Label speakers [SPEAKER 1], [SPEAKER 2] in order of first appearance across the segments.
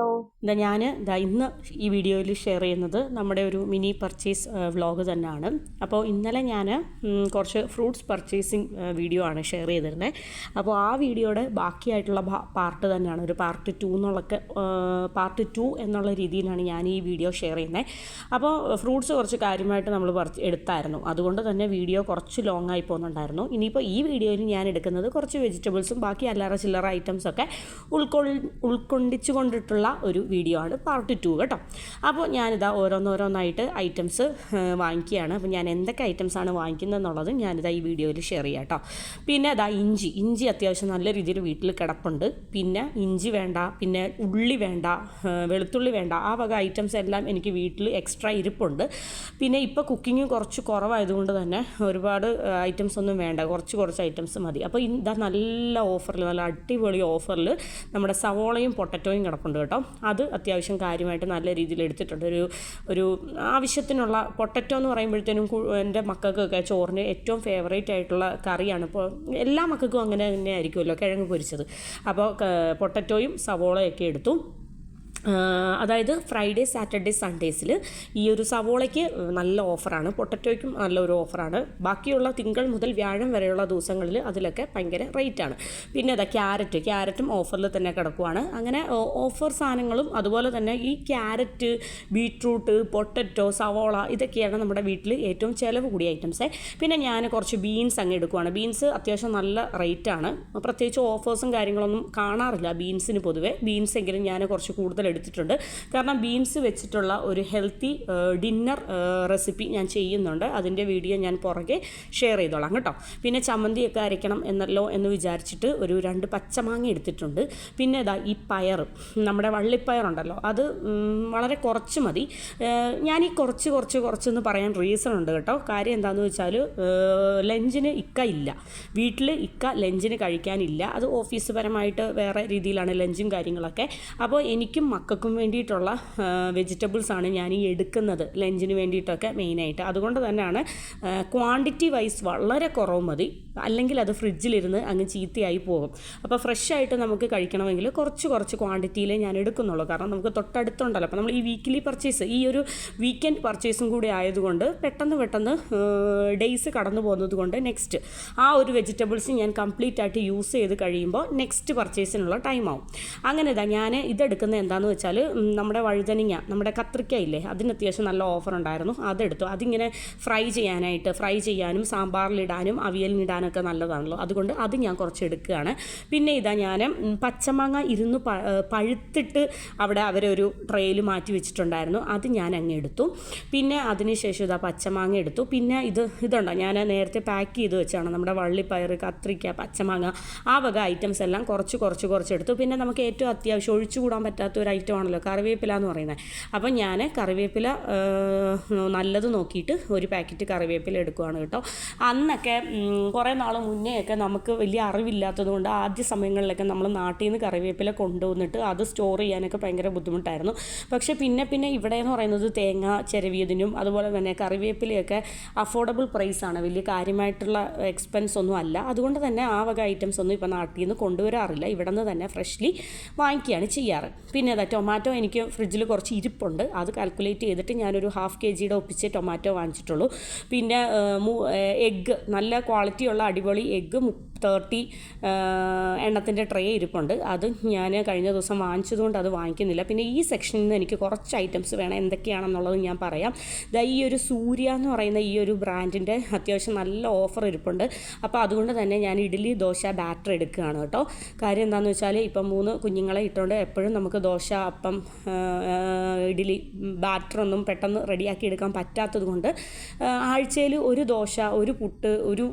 [SPEAKER 1] Hello. ഇതാ ഞാൻ ഇതാ ഇന്ന് ഈ വീഡിയോയിൽ ഷെയർ ചെയ്യുന്നത് നമ്മുടെ ഒരു മിനി പർച്ചേസ് വ്ലോഗ് തന്നെയാണ്. അപ്പോൾ ഇന്നലെ ഞാൻ കുറച്ച് ഫ്രൂട്ട്സ് പർച്ചേസിങ് വീഡിയോ ആണ് ഷെയർ ചെയ്തിരുന്നത് അപ്പോൾ ആ വീഡിയോയുടെ ബാക്കിയായിട്ടുള്ള പാർട്ട് തന്നെയാണ്. ഒരു പാർട്ട് ടു എന്നുള്ളൊക്കെ പാർട്ട് ടു എന്നുള്ള രീതിയിലാണ് ഞാൻ ഈ വീഡിയോ ഷെയർ ചെയ്യുന്നത് അപ്പോൾ ഫ്രൂട്ട്സ് കുറച്ച് കാര്യമായിട്ട് നമ്മൾ എടുത്തായിരുന്നു. അതുകൊണ്ട് തന്നെ വീഡിയോ കുറച്ച് ലോങ് ആയി പോകുന്നുണ്ടായിരുന്നു ഇനിയിപ്പോൾ ഈ വീഡിയോയിൽ ഞാൻ എടുക്കുന്നത് കുറച്ച് വെജിറ്റബിൾസും ബാക്കി അല്ലാറ ചില്ലറ ഐറ്റംസൊക്കെ ഉൾക്കൊള്ളി ഉൾക്കൊണ്ടിച്ചു കൊണ്ടിട്ടുള്ള ഒരു വീഡിയോ ആണ് പാർട്ട് ടു കേട്ടോ. അപ്പോൾ ഞാനിതാ ഓരോന്നോരോന്നായിട്ട് ഐറ്റംസ് വാങ്ങിക്കുകയാണ്. അപ്പോൾ ഞാൻ എന്തൊക്കെ ഐറ്റംസ് വാങ്ങിക്കുന്നത് വാങ്ങിക്കുന്നതെന്നുള്ളത് ഞാനിതാ ഈ വീഡിയോയിൽ ഷെയർ ചെയ്യാം കേട്ടോ. പിന്നെ അതാ ഇഞ്ചി. ഇഞ്ചി അത്യാവശ്യം നല്ല രീതിയിൽ വീട്ടിൽ കിടപ്പുണ്ട്. പിന്നെ ഇഞ്ചി വേണ്ട പിന്നെ ഉള്ളി വേണ്ട വെളുത്തുള്ളി വേണ്ട ആ വക ഐറ്റംസ് എല്ലാം എനിക്ക് വീട്ടിൽ എക്സ്ട്രാ ഇരിപ്പുണ്ട്. പിന്നെ ഇപ്പോൾ കുക്കിംഗ് കുറച്ച് കുറവായതുകൊണ്ട് തന്നെ ഒരുപാട് ഐറ്റംസ് ഒന്നും വേണ്ട. കുറച്ച് കുറച്ച് ഐറ്റംസ് മതി. അപ്പോൾ ഇതാ നല്ല ഓഫറിൽ നല്ല അടിപൊളി ഓഫറിൽ നമ്മുടെ സവോളയും പൊട്ടറ്റോയും കിടപ്പുണ്ട് കേട്ടോ. അത് അത്യാവശ്യം കാര്യമായിട്ട് നല്ല രീതിയിൽ എടുത്തിട്ടുണ്ട്. ഒരു ഒരു ആവശ്യത്തിനുള്ള പൊട്ടറ്റോ എന്ന് പറയുമ്പോഴത്തേനും എന്റെ മക്കൾക്കൊക്കെ ചോറിന് ഏറ്റവും ഫേവറേറ്റ് ആയിട്ടുള്ള കറിയാണ്. ഇപ്പോൾ എല്ലാ മക്കൾക്കും അങ്ങനെ തന്നെ ആയിരിക്കുമല്ലോ കിഴങ്ങ് പൊരിച്ചത്. അപ്പോൾ പൊട്ടറ്റോയും സവോളയൊക്കെ എടുത്തു. അതായത് ഫ്രൈഡേ സാറ്റർഡേ സൺഡേസിൽ ഈ ഒരു സവോളയ്ക്ക് നല്ല ഓഫറാണ്. പൊട്ടറ്റോയ്ക്കും നല്ലൊരു ഓഫറാണ്. ബാക്കിയുള്ള തിങ്കൾ മുതൽ വ്യാഴം വരെയുള്ള ദിവസങ്ങളിൽ അതിലൊക്കെ ഭയങ്കര റേറ്റാണ്. പിന്നെ അതാ ക്യാരറ്റ്. ക്യാരറ്റും ഓഫറിൽ തന്നെ കിടക്കുവാണ്. അങ്ങനെ ഓഫർ സാധനങ്ങളും അതുപോലെ തന്നെ ഈ ക്യാരറ്റ് ബീട്രൂട്ട് പൊട്ടറ്റോ സവോള ഇതൊക്കെയാണ് നമ്മുടെ വീട്ടിൽ ഏറ്റവും ചിലവ് കൂടിയ ഐറ്റംസ്. പിന്നെ ഞാൻ കുറച്ച് ബീൻസ് അങ്ങ് എടുക്കുവാണ്. ബീൻസ് അത്യാവശ്യം നല്ല റേറ്റാണ്. പ്രത്യേകിച്ച് ഓഫേഴ്സും കാര്യങ്ങളൊന്നും കാണാറില്ല ബീൻസിന് പൊതുവേ. ബീൻസ് എങ്കിലും ഞാൻ കുറച്ച് കൂടുതൽ എടുത്തിട്ടുണ്ട്. കാരണം ബീൻസ് വെച്ചിട്ടുള്ള ഒരു ഹെൽത്തി ഡിന്നർ റെസിപ്പി ഞാൻ ചെയ്യുന്നുണ്ട്. അതിന്റെ വീഡിയോ ഞാൻ പുറകെ ഷെയർ ചെയ്തോളാം കേട്ടോ. പിന്നെ ചമ്മന്തിയൊക്കെ അരയ്ക്കണം എന്നല്ലോ എന്ന് വിചാരിച്ചിട്ട് ഒരു രണ്ട് പച്ചമാങ്ങ എടുത്തിട്ടുണ്ട്. പിന്നെ ഇതാ ഈ പയർ നമ്മുടെ വള്ളിപ്പയറുണ്ടല്ലോ അത് വളരെ കുറച്ച് മതി. ഞാൻ ഈ കുറച്ച് കുറച്ച് കുറച്ചെന്ന് പറയാൻ റീസൺ ഉണ്ട് കേട്ടോ. കാര്യം എന്താണെന്ന് വെച്ചാൽ ലഞ്ചിന് ഇക്ക ഇല്ല. വീട്ടിൽ ഇക്ക ലഞ്ചിന് കഴിക്കാനില്ല. അത് ഓഫീസ് പരമായിട്ട് വേറെ രീതിയിലാണ് ലഞ്ചും കാര്യങ്ങളൊക്കെ. അപ്പോൾ എനിക്കും മക്കൾക്കും വേണ്ടിയിട്ടുള്ള വെജിറ്റബിൾസാണ് ഞാൻ ഈ എടുക്കുന്നത് ലഞ്ചിന് വേണ്ടിയിട്ടൊക്കെ മെയിനായിട്ട് അതുകൊണ്ട് തന്നെയാണ് ക്വാണ്ടിറ്റി വൈസ് വളരെ കുറവ് മതി. അല്ലെങ്കിൽ അത് ഫ്രിഡ്ജിലിരുന്ന് അങ്ങ് ചീത്തയായി പോകും. അപ്പോൾ ഫ്രഷ് ആയിട്ട് നമുക്ക് കഴിക്കണമെങ്കിൽ കുറച്ച് കുറച്ച് ക്വാണ്ടിറ്റിയിലേ ഞാൻ എടുക്കുന്നുള്ളൂ. കാരണം നമുക്ക് തൊട്ടടുത്തുണ്ടല്ലോ. അപ്പോൾ നമ്മൾ ഈ വീക്കിലി പർച്ചേസ് ഈ ഒരു വീക്കെൻഡ് പർച്ചേസും കൂടി ആയതുകൊണ്ട് പെട്ടെന്ന് പെട്ടെന്ന് ഡേയ്സ് കടന്നു പോകുന്നത് കൊണ്ട് നെക്സ്റ്റ് ആ ഒരു വെജിറ്റബിൾസ് ഞാൻ കംപ്ലീറ്റ് ആയിട്ട് യൂസ് ചെയ്ത് കഴിയുമ്പോൾ നെക്സ്റ്റ് പർച്ചേസിനുള്ള ടൈം ആവും. അങ്ങനെ ഇതാ ഞാൻ ഇതെടുക്കുന്നത് എന്താണെന്ന് വെച്ചാൽ നമ്മുടെ വഴുതനങ്ങ നമ്മുടെ കത്രിക്ക ഇല്ലേ അതിന് അത്യാവശ്യം നല്ല ഓഫർ ഉണ്ടായിരുന്നു. അതെടുത്തു. അതിങ്ങനെ ഫ്രൈ ചെയ്യാനായിട്ട് ഫ്രൈ ചെയ്യാനും സാമ്പാറിലിടാനും അവിയലിനിടാനൊക്കെ നല്ലതാണല്ലോ. അതുകൊണ്ട് അത് ഞാൻ കുറച്ച് എടുക്കുകയാണ് പിന്നെ ഇതാ ഞാൻ പച്ചമാങ്ങ ഇരുന്ന് പഴുത്തിട്ട് അവിടെ അവരൊരു ട്രെയിൽ മാറ്റി വെച്ചിട്ടുണ്ടായിരുന്നു. അത് ഞാൻ അങ്ങ് എടുത്തു. പിന്നെ അതിനുശേഷം ഇതാ പച്ചമാങ്ങ എടുത്തു. പിന്നെ ഇത് ഇതുണ്ടോ? ഞാൻ നേരത്തെ പാക്ക് ചെയ്ത് വെച്ചാണ് നമ്മുടെ വള്ളിപ്പയർ കത്രിക്ക പച്ചമാങ്ങ ആ വക ഐറ്റംസ് എല്ലാം കുറച്ച് കുറച്ച് കുറച്ച് എടുത്തു പിന്നെ നമുക്ക് ഏറ്റവും അത്യാവശ്യം ഒഴിച്ചുകൂടാൻ പറ്റാത്ത ഒരു ഐറ്റം ആണല്ലോ കറിവേപ്പില എന്ന് പറയുന്നത്. അപ്പം ഞാൻ കറിവേപ്പില നല്ലത് നോക്കിയിട്ട് ഒരു പാക്കറ്റ് കറിവേപ്പില എടുക്കുകയാണ് കേട്ടോ. അന്നൊക്കെ കുറേ നാൾ മുന്നേയൊക്കെ നമുക്ക് വലിയ അറിവില്ലാത്തതുകൊണ്ട് ആദ്യ സമയങ്ങളിലൊക്കെ നമ്മൾ നാട്ടിൽ നിന്ന് കറിവേപ്പില കൊണ്ടുവന്നിട്ട് അത് സ്റ്റോർ ചെയ്യാനൊക്കെ ഭയങ്കര ബുദ്ധിമുട്ടായിരുന്നു. പക്ഷേ പിന്നെ പിന്നെ ഇവിടെ എന്ന് പറയുന്നത് തേങ്ങ ചിരവിയതിനും അതുപോലെ തന്നെ കറിവേപ്പിലയൊക്കെ അഫോർഡബിൾ പ്രൈസാണ് വലിയ കാര്യമായിട്ടുള്ള എക്സ്പെൻസ് ഒന്നും അല്ല. അതുകൊണ്ട് തന്നെ ആ വക ഐറ്റംസ് ഒന്നും ഇപ്പോൾ നാട്ടിൽ നിന്ന് കൊണ്ടുവരാറില്ല. ഇവിടെ നിന്ന് തന്നെ ഫ്രഷ്ലി വാങ്ങിക്കുകയാണ് ചെയ്യാറ്. പിന്നെ അതാ ടൊമാറ്റോ എനിക്ക് ഫ്രിഡ്ജിൽ കുറച്ച് ഇരിപ്പുണ്ട്. അത് കാൽക്കുലേറ്റ് ചെയ്തിട്ട് ഞാനൊരു ഹാഫ് കെ ജിയുടെ ഒപ്പിച്ച് ടൊമാറ്റോ വാങ്ങിച്ചിട്ടുള്ളൂ. പിന്നെ എഗ്ഗ് നല്ല ക്വാളിറ്റിയുള്ള അടിപൊളി എഗ്ഗ് തേർട്ടി എണ്ണത്തിന്റെ ട്രേ ഇരിപ്പുണ്ട്. അത് ഞാൻ കഴിഞ്ഞ ദിവസം വാങ്ങിച്ചതുകൊണ്ട് അത് വാങ്ങിക്കുന്നില്ല. പിന്നെ ഈ സെക്ഷനിൽ നിന്ന് എനിക്ക് കുറച്ച് ഐറ്റംസ് വേണം. എന്തൊക്കെയാണെന്നുള്ളത് ഞാൻ പറയാം. ദാ ഈ ഒരു സൂര്യ എന്ന് പറയുന്ന ഈ ഒരു ബ്രാൻഡിന്റെ അത്യാവശ്യം നല്ല ഓഫർ ഇരിപ്പുണ്ട്. അപ്പോൾ അതുകൊണ്ട് തന്നെ ഞാൻ ഇഡ്ഡലി ദോശ ബാറ്റർ എടുക്കുകയാണ് കേട്ടോ. കാര്യം എന്താണെന്ന് വെച്ചാൽ ഇപ്പം മൂന്ന് കുഞ്ഞുങ്ങളെ ഇട്ടുകൊണ്ട് എപ്പോഴും നമുക്ക് ദോശ അപ്പം ഇഡ്ഡലി ബാറ്ററൊന്നും പെട്ടെന്ന് റെഡിയാക്കി എടുക്കാൻ പറ്റാത്തത് കൊണ്ട് ആഴ്ചയിൽ ഒരു ദോശ ഒരു പുട്ട് ഒരു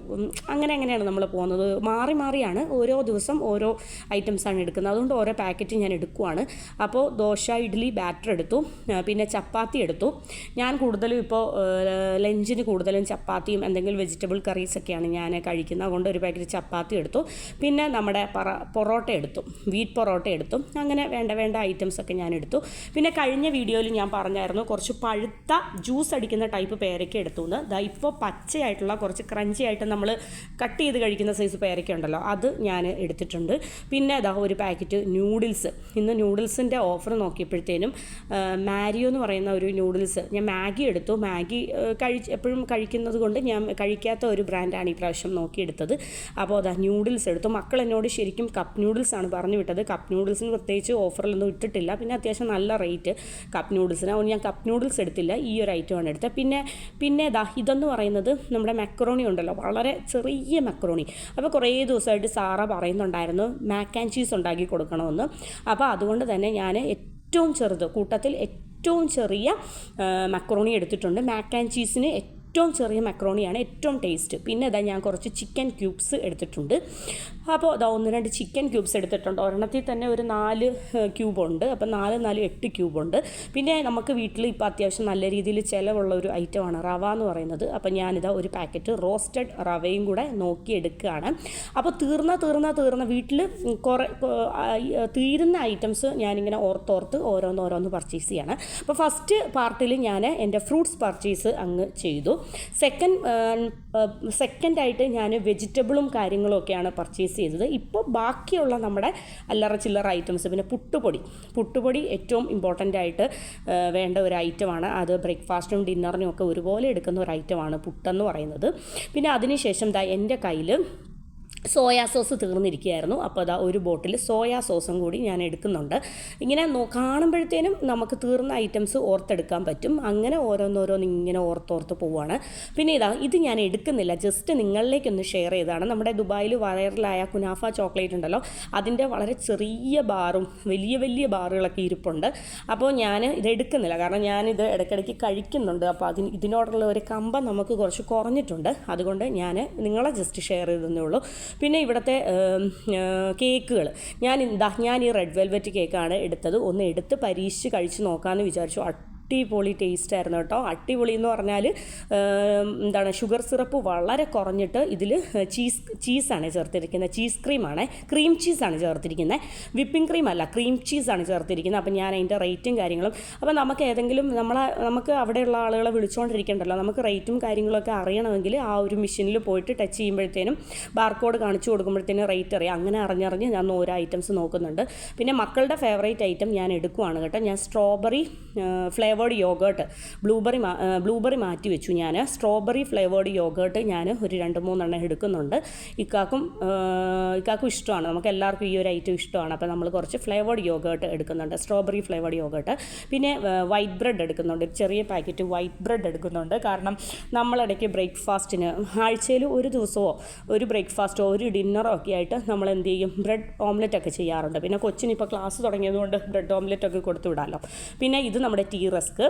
[SPEAKER 1] അങ്ങനെ അങ്ങനെയാണ് നമ്മൾ പോകുന്നത്. മാറി മാറിയാണ് ഓരോ ദിവസം ഓരോ ഐറ്റംസാണ് എടുക്കുന്നത്. അതുകൊണ്ട് ഓരോ പാക്കറ്റ് ഞാൻ എടുക്കുവാണ്. അപ്പോൾ ദോശ ഇഡ്ഡലി ബാറ്റർ എടുത്തു. പിന്നെ ചപ്പാത്തി എടുത്തു. ഞാൻ കൂടുതലും ഇപ്പോൾ ലഞ്ചിന് കൂടുതലും ചപ്പാത്തിയും എന്തെങ്കിലും വെജിറ്റബിൾ കറീസൊക്കെയാണ് ഞാൻ കഴിക്കുന്നത്. അതുകൊണ്ട് ഒരു പാക്കറ്റ് ചപ്പാത്തി എടുത്തു. പിന്നെ നമ്മുടെ പറ പൊറോട്ട എടുത്തു. വീറ്റ് പൊറോട്ട എടുത്തു. അങ്ങനെ വേണ്ട വേണ്ട ഐറ്റംസൊക്കെ ഞാൻ എടുത്തു. പിന്നെ കഴിഞ്ഞ വീഡിയോയിൽ ഞാൻ പറഞ്ഞായിരുന്നു കുറച്ച് പഴുത്ത ജ്യൂസ് അടിക്കുന്ന ടൈപ്പ് പേരയ്ക്ക് എടുത്തു എന്ന്. ഇപ്പോൾ പച്ചയായിട്ടുള്ള കുറച്ച് ക്രഞ്ചി ആയിട്ട് നമ്മൾ കട്ട് ചെയ്ത് കഴിക്കുന്ന സൈസ് പേരയ്ക്ക ഉണ്ടല്ലോ അത് ഞാൻ എടുത്തിട്ടുണ്ട്. പിന്നെ അതാ ഒരു പാക്കറ്റ് ന്യൂഡിൽസ്. ഇന്ന് ന്യൂഡിൽസിന്റെ ഓഫർ നോക്കിയപ്പോഴത്തേനും മാരിയോ എന്ന് പറയുന്ന ഒരു ന്യൂഡിൽസ് ഞാൻ മാഗി എടുത്തു. മാഗി കഴി എപ്പോഴും കഴിക്കുന്നത് കൊണ്ട് ഞാൻ കഴിക്കാത്ത ഒരു ബ്രാൻഡാണ് ഈ പ്രാവശ്യം നോക്കിയെടുത്തത്. അപ്പോൾ അതാ ന്യൂഡിൽസ് എടുത്തു. മക്കൾ എന്നോട് ശരിക്കും കപ്പ് ന്യൂഡിൽസ് ആണ് പറഞ്ഞു വിട്ടത്. കപ്പ് ന്യൂഡിൽസിന് പ്രത്യേകിച്ച് ഓഫറിലൊന്നും ഇട്ടിട്ടില്ല. പിന്നെ അത്യാവശ്യം നല്ല റേറ്റ് കപ്പ് ന്യൂഡിൽസിന്. അതുകൊണ്ട് ഞാൻ കപ്പ് ന്യൂഡിൽസ് എടുത്തില്ല. ഈ ഒരു ഐറ്റമാണ് എടുത്തത്. പിന്നെ പിന്നെ ദാ ഇതെന്ന് പറയുന്നത് നമ്മുടെ മെക്കറോണി ഉണ്ടല്ലോ വളരെ ചെറിയ മെക്കറോണി അപ്പോൾ കുറേ ദിവസമായിട്ട് സാറ പറയുന്നുണ്ടായിരുന്നു മാക്ക് ആൻഡ് ചീസ് ഉണ്ടാക്കി കൊടുക്കണമെന്ന്. അപ്പോൾ അതുകൊണ്ട് തന്നെ ഞാൻ ഏറ്റവും ചെറുത് കൂട്ടത്തിൽ ഏറ്റവും ചെറിയ മക്രോണി എടുത്തിട്ടുണ്ട്. മാക്ക് ആൻഡ് ചീസിന് ഏറ്റവും ചെറിയ മക്രോണിയാണ് ഏറ്റവും ടേസ്റ്റ് പിന്നെ ഇതാ ഞാൻ കുറച്ച് ചിക്കൻ ക്യൂബ്സ് എടുത്തിട്ടുണ്ട്. അപ്പോൾ അതാ ഒന്ന് രണ്ട് ചിക്കൻ ക്യൂബ്സ് എടുത്തിട്ടുണ്ട്. ഒരെണ്ണത്തിൽ തന്നെ ഒരു നാല് ക്യൂബുണ്ട് അപ്പോൾ നാല് നാല് എട്ട് ക്യൂബുണ്ട് പിന്നെ നമുക്ക് വീട്ടിൽ ഇപ്പോൾ അത്യാവശ്യം നല്ല രീതിയിൽ ചിലവുള്ള ഒരു ഐറ്റമാണ് റവ എന്ന് പറയുന്നത്. അപ്പോൾ ഞാനിതാ ഒരു പാക്കറ്റ് റോസ്റ്റഡ് റവയും കൂടെ നോക്കി എടുക്കുകയാണ്. അപ്പോൾ തീർന്ന തീർന്ന തീർന്ന വീട്ടിൽ കുറേ തീരുന്ന ഐറ്റംസ് ഞാനിങ്ങനെ ഓർത്തോർത്ത് ഓരോന്ന് ഓരോന്ന് പർച്ചേസ് ചെയ്യാണ്. അപ്പോൾ ഫസ്റ്റ് പാർട്ടിൽ ഞാൻ എന്റെ ഫ്രൂട്ട്സ് പർച്ചേസ് അങ്ങ് ചെയ്തു. സെക്കൻഡ് സെക്കൻഡായിട്ട് ഞാൻ വെജിറ്റബിളും കാര്യങ്ങളും ഒക്കെയാണ് പർച്ചേസ് ചെയ്തത്. ഇപ്പോൾ ബാക്കിയുള്ള നമ്മുടെ അല്ലറ ചില്ലറ ഐറ്റംസ് പിന്നെ പുട്ടുപൊടി. പുട്ടുപൊടി ഏറ്റവും ഇമ്പോർട്ടന്റ് ആയിട്ട് വേണ്ട ഒരു ഐറ്റമാണ് അത് ബ്രേക്ക്ഫാസ്റ്റും ഡിന്നറിനും ഒക്കെ ഒരുപോലെ എടുക്കുന്ന ഒരു ഐറ്റമാണ് പുട്ടെന്ന് പറയുന്നത്. പിന്നെ അതിനുശേഷം ദാ എന്റെ കയ്യിൽ സോയാ സോസ് തീർന്നിരിക്കുകയായിരുന്നു. അപ്പോൾ അതാ ഒരു ബോട്ടിൽ സോയാ സോസും കൂടി ഞാൻ എടുക്കുന്നുണ്ട്. ഇങ്ങനെ കാണുമ്പോഴത്തേനും നമുക്ക് തീർന്ന ഐറ്റംസ് ഓർത്തെടുക്കാൻ പറ്റും. അങ്ങനെ ഓരോന്നോരോന്ന് ഇങ്ങനെ ഓർത്തോർത്ത് പോവുകയാണ് പിന്നെ ഇതാ ഇത് ഞാൻ എടുക്കുന്നില്ല. ജസ്റ്റ് നിങ്ങളിലേക്കൊന്ന് ഷെയർ ചെയ്തതാണ്. നമ്മുടെ ദുബായിൽ വൈറലായ കുനാഫ ചോക്ലേറ്റ് ഉണ്ടല്ലോ അതിന്റെ വളരെ ചെറിയ ബാറും വലിയ വലിയ ബാറുകളൊക്കെ ഇരിപ്പുണ്ട്. അപ്പോൾ ഞാൻ ഇത് എടുക്കുന്നില്ല. കാരണം ഞാനിത് ഇടയ്ക്കിടയ്ക്ക് കഴിക്കുന്നുണ്ട്. അപ്പോൾ അതിന് ഇതിനോടുള്ള ഒരു കമ്പം നമുക്ക് കുറച്ച് കുറഞ്ഞിട്ടുണ്ട്. അതുകൊണ്ട് ഞാൻ നിങ്ങളെ ജസ്റ്റ് ഷെയർ ചെയ്തതെന്നേ ഉള്ളൂ. പിന്നെ ഇവിടുത്തെ കേക്കുകൾ ഞാൻ ഇതാ ഞാൻ ഈ റെഡ് വെൽവെറ്റ് കേക്കാണ് എടുത്തത്. ഒന്ന് എടുത്ത് പരീക്ഷിച്ച് കഴിച്ച് നോക്കാമെന്ന് വിചാരിച്ചു. അടിപൊളി ടേസ്റ്റ് ആയിരുന്നു കേട്ടോ. അടിപൊളി എന്ന് പറഞ്ഞാൽ എന്താണ് ഷുഗർ സിറപ്പ് വളരെ കുറഞ്ഞിട്ട് ഇതിൽ ചീസ് ചീസാണ് ചേർത്തിരിക്കുന്നത്. ചീസ് ക്രീമാണ് ക്രീം ചീസാണ് ചേർത്തിരിക്കുന്നത്. വിപ്പിംഗ് ക്രീം അല്ല ക്രീം ചീസാണ് ചേർത്തിരിക്കുന്നത്. അപ്പം ഞാൻ അതിന്റെ റേറ്റും കാര്യങ്ങളും അപ്പോൾ നമുക്ക് ഏതെങ്കിലും നമ്മളെ നമുക്ക് അവിടെയുള്ള ആളുകളെ വിളിച്ചുകൊണ്ടിരിക്കണ്ടല്ലോ നമുക്ക് റേറ്റും കാര്യങ്ങളൊക്കെ അറിയണമെങ്കിൽ ആ ഒരു മെഷീനിൽ പോയിട്ട് ടച്ച് ചെയ്യുമ്പോഴത്തേനും ബാർകോഡ് കാണിച്ചു കൊടുക്കുമ്പോഴത്തേനും റേറ്റ് അറിയാം. അങ്ങനെ അറിഞ്ഞറിഞ്ഞ് ഞാൻ ഓരോ ഐറ്റംസ് നോക്കുന്നുണ്ട്. പിന്നെ മക്കളുടെ ഫേവറേറ്റ് ഐറ്റം ഞാൻ എടുക്കുവാണ് കേട്ടോ. ഞാൻ strawberry flavoured yogurt blueberry blueberry മാറ്റി വെച്ചു ഞാൻ സ്ട്രോബെറി ഫ്ലേവേർഡ് യോഗേർട്ട് ഞാൻ ഒരു രണ്ട് മൂന്നെണ്ണം എടുക്കുന്നുണ്ട്. ഇക്കാക്കും ഇക്കാക്കും ഇഷ്ടമാണ്. നമുക്ക് എല്ലാവർക്കും ഈ ഒരു ഐറ്റം ഇഷ്ടമാണ്. അപ്പോൾ നമ്മൾ കുറച്ച് ഫ്ലേവേർഡ് യോഗേർട്ട് എടുക്കുന്നുണ്ട്. സ്ട്രോബെറി ഫ്ലേവേർഡ് യോഗേർട്ട് പിന്നെ വൈറ്റ് ബ്രെഡ് എടുക്കുന്നുണ്ട്. ഒരു ചെറിയ പാക്കറ്റ് വൈറ്റ് ബ്രെഡ് എടുക്കുന്നുണ്ട്. കാരണം നമ്മളിടയ്ക്ക് ബ്രേക്ക്ഫാസ്റ്റിന് ആഴ്ചയിൽ ഒരു ദിവസമോ ഒരു ബ്രേക്ക്ഫാസ്റ്റോ ഒരു ഡിന്നറോ ഒക്കെ ആയിട്ട് നമ്മൾ എന്ത് ചെയ്യും? ബ്രെഡ് ഓംലെറ്റ് ഒക്കെ ചെയ്യാറുണ്ട്. പിന്നെ കൊച്ചിന് ഇപ്പോൾ ക്ലാസ് തുടങ്ങിയതുകൊണ്ട് ബ്രെഡ് ഓംലെറ്റ് ഒക്കെ കൊടുത്തു വിടാമല്ലോ പിന്നെ ഇത് നമ്മുടെ ടീ റസ്ക്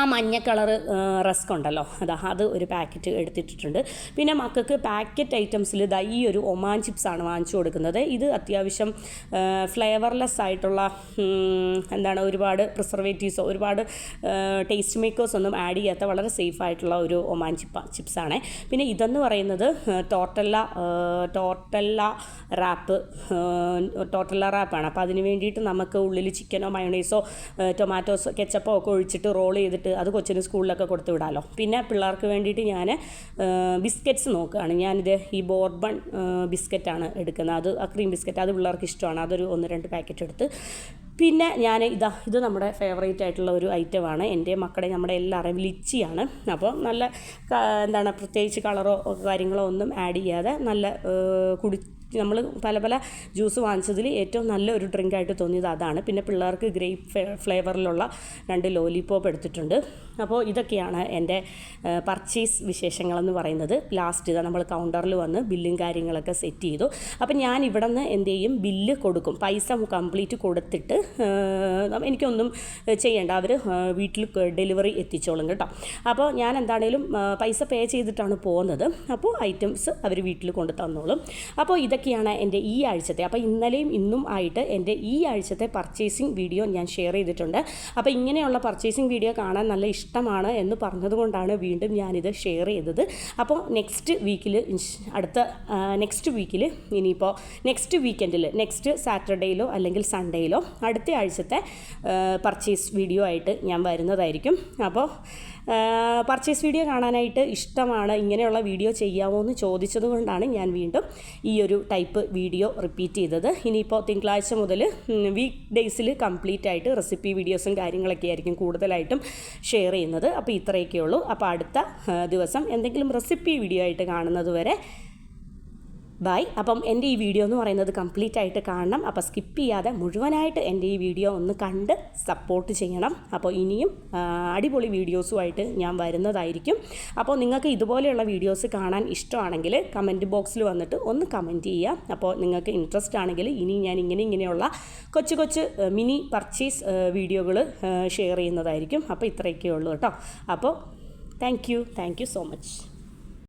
[SPEAKER 1] ആ മഞ്ഞ കളർ റസ്ക് ഉണ്ടല്ലോ. അതാ അത് ഒരു പാക്കറ്റ് എടുത്തിട്ടിട്ടുണ്ട്. പിന്നെ മക്കൾക്ക് പാക്കറ്റ് ഐറ്റംസിൽ ദാ ഈ ഒരു ഒമാൻ ചിപ്സാണ് വാങ്ങിച്ചു കൊടുക്കുന്നത്. ഇത് അത്യാവശ്യം ഫ്ലേവർലെസ് ആയിട്ടുള്ള എന്താണ് ഒരുപാട് പ്രിസർവേറ്റീവ്സോ ഒരുപാട് ടേസ്റ്റ് മേക്കേഴ്സ് ഒന്നും ആഡ് ചെയ്യാത്ത വളരെ സേഫ് ആയിട്ടുള്ള ഒരു ഒമാൻ ചിപ്പ ചിപ്സാണ്. പിന്നെ ഇതെന്ന് പറയുന്നത് ടോട്ടല്ല ടോട്ടല്ല റാപ്പ് ടോട്ടല്ല റാപ്പാണ്. അപ്പോൾ അതിന് വേണ്ടിയിട്ട് നമുക്ക് ഉള്ളിൽ ചിക്കനോ മയോണൈസോ ടൊമാറ്റോസോ കെച്ചപ്പോ ഒക്കെ ഒഴിച്ചിട്ട് റോൾ ചെയ്തിട്ട് അത് കൊച്ചിന് സ്കൂളിലൊക്കെ കൊടുത്തു വിടാമല്ലോ പിന്നെ പിള്ളേർക്ക് വേണ്ടിയിട്ട് ഞാൻ ബിസ്ക്കറ്റ്സ് നോക്കുകയാണ് ഞാനിത് ഈ ബോർബൺ ബിസ്ക്കറ്റാണ് എടുക്കുന്നത്. അത് ആ ക്രീം ബിസ്ക്കറ്റ് അത് പിള്ളേർക്ക് ഇഷ്ടമാണ്. അതൊരു ഒന്ന് രണ്ട് പാക്കറ്റ് എടുത്ത്. പിന്നെ ഞാൻ ഇതാ ഇത് നമ്മുടെ ഫേവറേറ്റ് ആയിട്ടുള്ള ഒരു ഐറ്റമാണ്. എന്റെ മക്കളെ നമ്മുടെ എല്ലാവരുടെയും ലിച്ചിയാണ്. അപ്പോൾ നല്ല എന്താണ് പ്രത്യേകിച്ച് കളറോ കാര്യങ്ങളോ ഒന്നും ആഡ് ചെയ്യാതെ നല്ല കുടി നമ്മൾ പല പല ജ്യൂസ് വാങ്ങിച്ചതിൽ ഏറ്റവും നല്ല ഒരു ഡ്രിങ്ക് ആയിട്ട് തോന്നിയത് അതാണ്. പിന്നെ പിള്ളേർക്ക് ഗ്രേപ്പ് ഫ്ലേവറിലുള്ള രണ്ട് ലോലിപോപ്പ് എടുത്തിട്ടുണ്ട്. അപ്പോൾ ഇതൊക്കെയാണ് എന്റെ പർച്ചേസ് വിശേഷങ്ങളെന്ന് പറയുന്നത്. ലാസ്റ്റ് ഇതാ നമ്മൾ കൗണ്ടറിൽ വന്ന് ബില്ലും കാര്യങ്ങളൊക്കെ സെറ്റ് ചെയ്തു. അപ്പോൾ ഞാൻ ഇവിടെ നിന്ന് എന്ത് ചെയ്യും? ബില്ല് കൊടുക്കും. പൈസ കംപ്ലീറ്റ് കൊടുത്തിട്ട് എനിക്കൊന്നും ചെയ്യേണ്ട. അവർ വീട്ടിൽ ഡെലിവറി എത്തിച്ചോളും കേട്ടോ. അപ്പോൾ ഞാൻ എന്താണേലും പൈസ പേ ചെയ്തിട്ടാണ് പോകുന്നത്. അപ്പോൾ ഐറ്റംസ് അവർ വീട്ടിൽ കൊണ്ട് തന്നോളും. അപ്പോൾ ഇതൊക്കെയാണ് എന്റെ ഈ ആഴ്ചത്തെ. അപ്പോൾ ഇന്നലെയും ഇന്നും ആയിട്ട് എന്റെ ഈ ആഴ്ചത്തെ പർച്ചേസിങ് വീഡിയോ ഞാൻ ഷെയർ ചെയ്തിട്ടുണ്ട്. അപ്പോൾ ഇങ്ങനെയുള്ള പർച്ചേസിങ് വീഡിയോ കാണാൻ നല്ല ഇഷ്ടമാണ് എന്ന് പറഞ്ഞതുകൊണ്ടാണ് വീണ്ടും ഞാനിത് ഷെയർ ചെയ്തത്. അപ്പോൾ നെക്സ്റ്റ് വീക്കിൽ അടുത്ത നെക്സ്റ്റ് വീക്കിൽ ഇനിയിപ്പോൾ നെക്സ്റ്റ് വീക്കെൻഡിൽ നെക്സ്റ്റ് സാറ്റർഡേയിലോ അല്ലെങ്കിൽ സൺഡേയിലോ അടുത്ത ആഴ്ചത്തെ പർച്ചേസ് വീഡിയോ ആയിട്ട് ഞാൻ വരുന്നതായിരിക്കും. അപ്പോൾ പർച്ചേസ് വീഡിയോ കാണാനായിട്ട് ഇഷ്ടമാണ്. ഇങ്ങനെയുള്ള വീഡിയോ ചെയ്യാമോ എന്ന് ചോദിച്ചത് കൊണ്ടാണ് ഞാൻ വീണ്ടും ഈ ഒരു ടൈപ്പ് വീഡിയോ റിപ്പീറ്റ് ചെയ്തത്. ഇനിയിപ്പോൾ തിങ്കളാഴ്ച മുതൽ വീക്ക് ഡേയ്സിൽ കംപ്ലീറ്റ് ആയിട്ട് റെസിപ്പി വീഡിയോസും കാര്യങ്ങളൊക്കെ ആയിരിക്കും കൂടുതലായിട്ടും ഷെയർ ചെയ്യുന്നത്. അപ്പോൾ ഇത്രയൊക്കെ ഉള്ളൂ അപ്പോൾ അടുത്ത ദിവസം എന്തെങ്കിലും റെസിപ്പി വീഡിയോ ആയിട്ട് കാണുന്നത് വരെ ബൈ. അപ്പം എന്റെ ഈ വീഡിയോ എന്ന് പറയുന്നത് കംപ്ലീറ്റ് ആയിട്ട് കാണണം. അപ്പോൾ സ്കിപ്പ് ചെയ്യാതെ മുഴുവനായിട്ട് എന്റെ ഈ വീഡിയോ ഒന്ന് കണ്ട് സപ്പോർട്ട് ചെയ്യണം. അപ്പോൾ ഇനിയും അടിപൊളി വീഡിയോസുമായിട്ട് ഞാൻ വരുന്നതായിരിക്കും. അപ്പോൾ നിങ്ങൾക്ക് ഇതുപോലെയുള്ള വീഡിയോസ് കാണാൻ ഇഷ്ടമാണെങ്കിൽ കമന്റ് ബോക്സിൽ വന്നിട്ട് ഒന്ന് കമന്റ് ചെയ്യുക. അപ്പോൾ നിങ്ങൾക്ക് ഇൻട്രസ്റ്റ് ആണെങ്കിൽ ഇനി ഞാൻ ഇങ്ങനെ ഇങ്ങനെയുള്ള കൊച്ചു കൊച്ചു മിനി പർച്ചേസ് വീഡിയോകൾ ഷെയർ ചെയ്യുന്നതായിരിക്കും. അപ്പോൾ ഇത്രയൊക്കെ ഉള്ളൂ കേട്ടോ. അപ്പോൾ thank you thank you so much